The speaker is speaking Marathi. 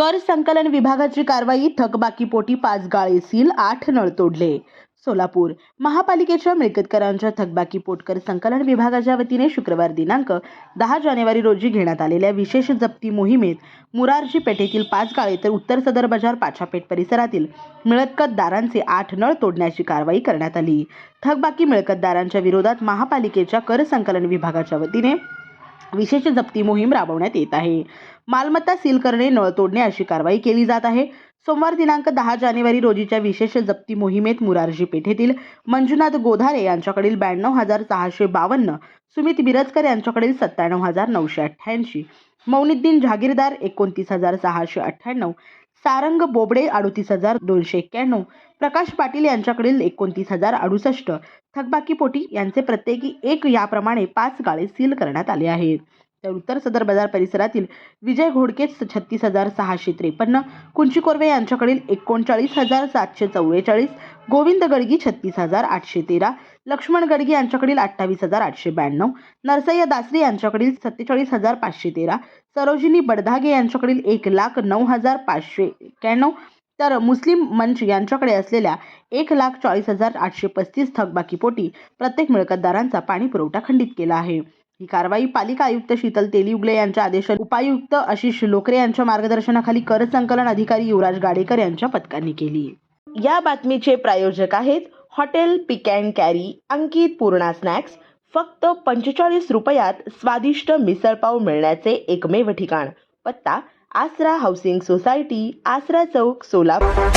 कर संकलन विभागाची कारवाई थकबाकीपोटी पाच गाळे सील आठ नळ तोडले. सोलापूर महापालिकेच्या मिळकतकरांच्या थकबाकी पोटकर संकलन विभागाच्या वतीने शुक्रवार दिनांक दहा जानेवारी रोजी घेण्यात आलेल्या विशेष जप्ती मोहिमेत मुरारजी पेठेतील पाच गाळे तर उत्तर सदर बाजार पाछापेठ परिसरातील मिळकतदारांचे आठ नळ तोडण्याची कारवाई करण्यात आली. थकबाकी मिळकतदारांच्या विरोधात महापालिकेच्या कर संकलन विभागाच्या वतीने विशेष जप्ती मोहीम राबवण्यात येत आहे. मालमत्ता सील करणे नळ तोडणे अशी कारवाई केली जात आहे. सोमवार दिनांक दहा जानेवारी रोजीच्या विशेष जप्ती मोहिमेत मुरारजी पेठेतील मंजुनाथ गोधारे यांच्याकडील ब्याण्णव हजार सहाशे बावन्न सुमित बिरजकर यांच्याकडील सत्त्याण्णव हजार नऊशे अठ्ठ्याऐंशी मौनिद्दीन जहागीरदार एकोणतीस हजार सहाशे अठ्ठ्याण्णव सारंग बोबडे अडोतीस हजार दोनशे एक्क्याण्णव प्रकाश पाटील यांच्याकडील एकोणतीस हजार अडुसष्ट. थकबाकीपोटी यांचे प्रत्येकी एक याप्रमाणे पाच गाळे सील करण्यात आले आहेत. तर उत्तर सदर बाजार परिसरातील विजय घोडके छत्तीस हजार सहाशे त्रेपन्न कुंची कोरवे यांच्याकडील एकोणचाळीस हजार सातशे चव्वेचाळीस गोविंद गडगी छत्तीस हजार आठशे तेरा लक्ष्मण गडगी यांच्याकडील अठ्ठावीस हजार आठशे ब्याण्णव नरसय्या दासरी यांच्याकडील सत्तेचाळीस हजार पाचशे तेरा सरोजिनी बडधागे यांच्याकडील एक लाख नऊ हजार पाचशे एक्क्याण्णव तर मुस्लिम मंच यांच्याकडे असलेल्या एक लाख चाळीस हजार आठशे पस्तीस थकबाकीपोटी प्रत्येक मिळकतदारांचा पाणी पुरवठा खंडित केला आहे. ही कारवाई पालिका आयुक्त शीतल तेलियुगले यांच्या आदेशात उपायुक्त आशिष लोकरे यांच्या मार्गदर्शनाखाली कर संकलन अधिकारी युवराज गाडेकर यांच्या पथकांनी केली. या बातमीचे प्रायोजक आहेत hotel pick and carry Ankit Purna snacks फक्त पंचेचाळीस रुपयात स्वादिष्ट मिसळपाव मिळण्याचे एकमेव ठिकाण पत्ता आसरा हाऊसिंग सोसायटी आसरा चौक सोलापूर.